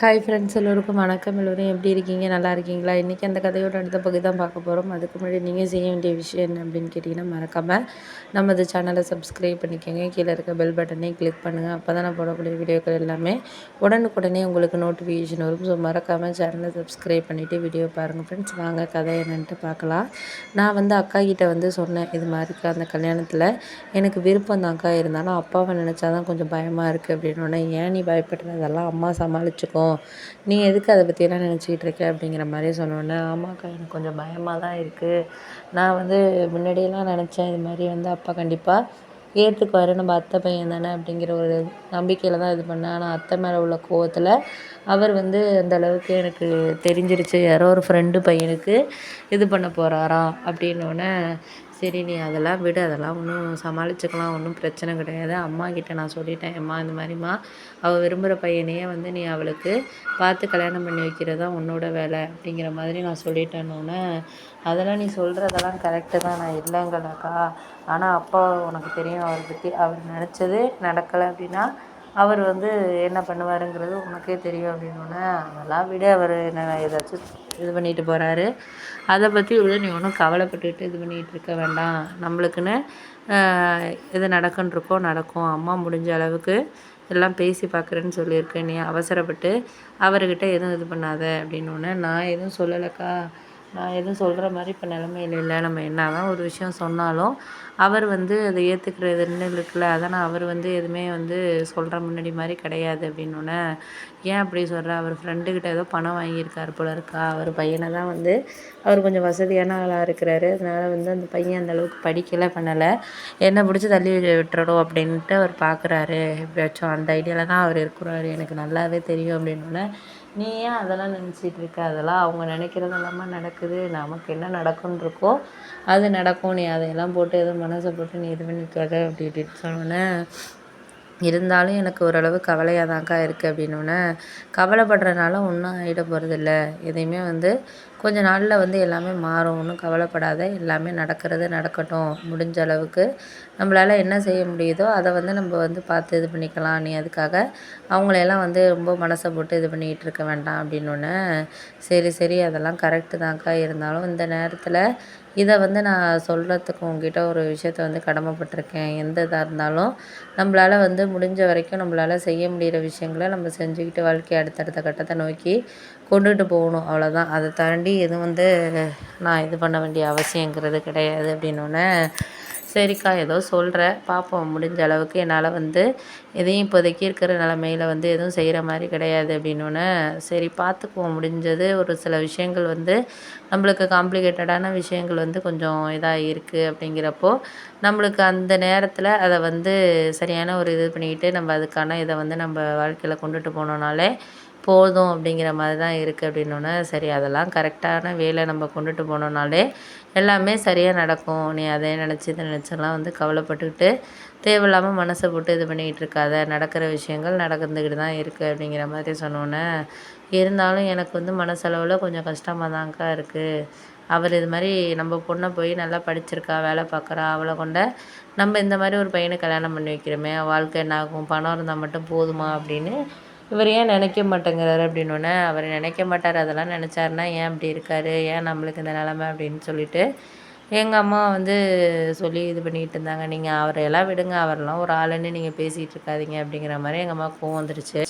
Hi friends எல்லோருக்கும் வணக்கம். எல்லோரும் எப்படி இருக்கீங்க? நல்லா இருக்கீங்களா? இன்றைக்கி அந்த கதையோட அடுத்த பகுதி தான் பார்க்க போகிறோம் அதுக்கு முன்னாடி நீங்கள் செய்ய வேண்டிய விஷயம் என்ன அப்படின்னு கேட்டிங்கன்னா மறக்காமல் நம்ம இந்த சேனலை சப்ஸ்கிரைப் பண்ணிக்கோங்க. கீழே இருக்க பெல் பட்டனையும் கிளிக் பண்ணுங்கள் அப்போ தான் நான் போடக்கூடிய வீடியோக்கள் எல்லாமே உடனுக்குடனே உங்களுக்கு நோட்டிஃபிகேஷன் வரும். ஸோ மறக்காமல் சேனலை சப்ஸ்கிரைப் பண்ணிவிட்டு வீடியோ பாருங்கள் ஃப்ரெண்ட்ஸ் வாங்க கதை என்னன்ட்டு பார்க்கலாம். நான் வந்து அக்கா கிட்டே வந்து சொன்னேன் இது மாதிரிக்கா அந்த கல்யாணத்தில் எனக்கு விருப்பம் தான் அக்கா. இருந்தாலும் அப்பாவை நினச்சா தான் கொஞ்சம் பயமாக இருக்குது அப்படின்னு ஏன் நீ பயப்படுறதெல்லாம் அம்மா சமாளிச்சுக்கோ நீ எதுக்கு அதை பற்றியெல்லாம் நினச்சிக்கிட்டு இருக்க அப்படிங்கிற மாதிரி சொன்னோன்னே ஆமாக்கா எனக்கு கொஞ்சம் பயமாக தான் இருக்குது நான் வந்து முன்னாடியெல்லாம் நினச்சேன் இது மாதிரி வந்து அப்பா கண்டிப்பாக ஏற்றுக்குவார் நம்ம அத்தை பையன் தானே அப்படிங்கிற ஒரு நம்பிக்கையில் தான் இது பண்ணேன். ஆனால் அத்தை மேலே உள்ள கோவத்தில் அவர் வந்து அந்த அளவுக்கு எனக்கு தெரிஞ்சிருச்சு. யாரோ ஒரு ஃப்ரெண்டு பையனுக்கு இது பண்ண போகிறாராம் அப்படின்னோடனே சரி நீ அதெல்லாம் விடு. அதெல்லாம் ஒன்றும் சமாளிச்சுக்கலாம். ஒன்றும் பிரச்சனை கிடையாது. அம்மா கிட்ட நான் சொல்லிட்டேன். அம்மா இந்த மாதிரிம்மா அவள் விரும்புகிற பையனையே வந்து நீ அவளுக்கு பார்த்து கல்யாணம் பண்ணி வைக்கிறது தான் உன்னோட வேலை அப்படிங்கிற மாதிரி நான் சொல்லிட்டேன்னொன்னே அதெல்லாம் நீ சொல்கிறதெல்லாம் கரெக்டு தான். நான் இல்லைங்கலக்கா ஆனால் அப்பா உனக்கு தெரியும். அவரை பற்றி அவர் நினச்சது நடக்கலை அப்படின்னா அவர் வந்து என்ன பண்ணுவாருங்கிறது உனக்கே தெரியும் அப்படின்னோடனே அதெல்லாம் விட அவர் என்ன ஏதாச்சும் இது பண்ணிட்டு போகிறாரு அதை பற்றி விட நீ ஒன்றும் கவலைப்பட்டுட்டு இது பண்ணிகிட்டு இருக்க வேண்டாம். நம்மளுக்குன்னு இது நடக்குன்ருக்கோ நடக்கும். அம்மா முடிஞ்ச அளவுக்கு எல்லாம் பேசி பார்க்குறேன்னு சொல்லியிருக்கேன் நீ அவசரப்பட்டு அவர்கிட்ட எதுவும் இது பண்ணாத. அப்படின்னோடனே நான் எதுவும் சொல்லலைக்கா. நான் எதுவும் சொல்கிற மாதிரி இப்போ நிலமையில இல்லை. நம்ம என்ன தான் ஒரு விஷயம் சொன்னாலும் அவர் வந்து அதை ஏற்றுக்கிறதுன்னு இருக்குல்ல. அதனால் அவர் வந்து எதுவுமே வந்து சொல்கிற முன்னாடி மாதிரி கிடையாது அப்படின்னோடனே ஏன் அப்படி சொல்கிற அவர் ஃப்ரெண்டுக்கிட்ட ஏதோ பணம் வாங்கியிருக்கார் போல இருக்கா? அவர் பையனை தான் வந்து அவர் கொஞ்சம் வசதியான ஆளாக இருக்கிறாரு. அதனால் வந்து அந்த பையன் அந்தளவுக்கு படிக்கலை பண்ணலை. என்னை பிடிச்சி தள்ளி விட்டுறணும் அப்படின்ட்டு அவர் பார்க்குறாரு எப்படியாச்சும் அந்த ஐடியாவில் தான் அவர் இருக்கிறாரு. எனக்கு நல்லாவே தெரியும் அப்படின்னோடனே நீ ஏன் அதெல்லாம் நினச்சிட்டு இருக்க அதெல்லாம் அவங்க நினைக்கிறது எல்லாமே நடக்குது. நமக்கு என்ன நடக்கும்னு இருக்கோ அது நடக்கும். நீ அதையெல்லாம் போட்டு எதுவும் மனசை போட்டு நீ இது பண்ணிக்காத அப்படி இப்படின்னு சொன்னோன்னே இருந்தாலும் எனக்கு ஓரளவு கவலையாக தான்க்கா இருக்குது அப்படின்னோடனே கவலைப்படுறனால ஒன்றும் ஆகிட போகிறதில்ல எதையுமே வந்து கொஞ்ச நாளில் வந்து எல்லாமே மாறும். ஒன்றும் கவலைப்படாத எல்லாமே நடக்கிறது நடக்கட்டும். முடிஞ்ச அளவுக்கு நம்மளால் என்ன செய்ய முடியுதோ அதை வந்து நம்ம வந்து பார்த்து இது பண்ணிக்கலாம். நீ அதுக்காக அவங்களையெல்லாம் வந்து ரொம்ப மனசை போட்டு இது பண்ணிக்கிட்டு இருக்க வேண்டாம் அப்படின்னோடனே சரி சரி அதெல்லாம் கரெக்டு தான்க்கா. இருந்தாலும் இந்த நேரத்தில் இதை வந்து நான் சொல்கிறதுக்கு உங்ககிட்ட ஒரு விஷயத்த வந்து கடமைப்பட்டிருக்கேன். எந்த இதாக இருந்தாலும் நம்மளால் வந்து முடிஞ்ச வரைக்கும் நம்மளால் செய்ய முடிகிற விஷயங்கள நம்ம செஞ்சுக்கிட்டு வாழ்க்கையை அடுத்தடுத்த கட்டத்தை நோக்கி கொண்டுகிட்டு போகணும். அவ்வளோதான் அதை தாண்டி எதுவும் வந்து நான் இது பண்ண வேண்டிய அவசியங்கிறது கிடையாது அப்படின்னோடனே சரிக்கா ஏதோ சொல்கிற பார்ப்போம் முடிஞ்ச அளவுக்கு என்னால் வந்து எதையும் இப்போதைக்கு இருக்கிற நிலமையில வந்து எதுவும் செய்கிற மாதிரி கிடையாது அப்படின்னோடனே சரி பார்த்துக்குவோம் முடிஞ்சது. ஒரு சில விஷயங்கள் வந்து நம்மளுக்கு காம்ப்ளிகேட்டடான விஷயங்கள் வந்து கொஞ்சம் இதாக இருக்குது அப்படிங்கிறப்போ நம்மளுக்கு அந்த நேரத்தில் அதை வந்து சரியான ஒரு இது பண்ணிக்கிட்டு நம்ம அதுக்கான இதை வந்து நம்ம வாழ்க்கையில் கொண்டுட்டு போனோம்னாலே போதும் அப்படிங்கிற மாதிரி தான் இருக்குது அப்படின்னோடனே சரி அதெல்லாம் கரெக்டான வேலை நம்ம கொண்டுட்டு போனோம்னாலே எல்லாமே சரியாக நடக்கும். நீ அதை நினச்சி இதை நினச்செல்லாம் வந்து கவலைப்பட்டுக்கிட்டு தேவையில்லாமல் மனசை போட்டு இது பண்ணிக்கிட்டு இருக்காத. நடக்கிற விஷயங்கள் நடந்துக்கிட்டு தான் இருக்குது அப்படிங்கிற மாதிரி சொன்னோன்னே இருந்தாலும் எனக்கு வந்து மனசளவில் கொஞ்சம் கஷ்டமாக தான்க்கா இருக்குது அவர் இது மாதிரி நம்ம பொண்ணை போய் நல்லா படிச்சிருக்கா வேலை பார்க்குறா அவளை கொண்ட நம்ம இந்த மாதிரி ஒரு பையனை கல்யாணம் பண்ணி வைக்கிறோமே வாழ்க்கை என்ன ஆகும் பணம் இருந்தால் மட்டும் போதுமா அப்படின்னு இவர் ஏன் நினைக்க மாட்டேங்கிறாரு அப்படின்னோடனே அவர் நினைக்க மாட்டார் அதெல்லாம் நினச்சாருன்னா ஏன் அப்படி இருக்கார் ஏன் நம்மளுக்கு இந்த நிலமை அப்படின்னு சொல்லிட்டு எங்கள் அம்மா வந்து சொல்லி இது பண்ணிகிட்டு இருந்தாங்க. நீங்கள் அவரையெல்லாம் விடுங்க அவரெல்லாம் ஒரு ஆளுன்னு நீங்கள் பேசிகிட்டு இருக்காதீங்க அப்படிங்கிற மாதிரி எங்கள் அம்மா கோவம் வந்துடுச்சு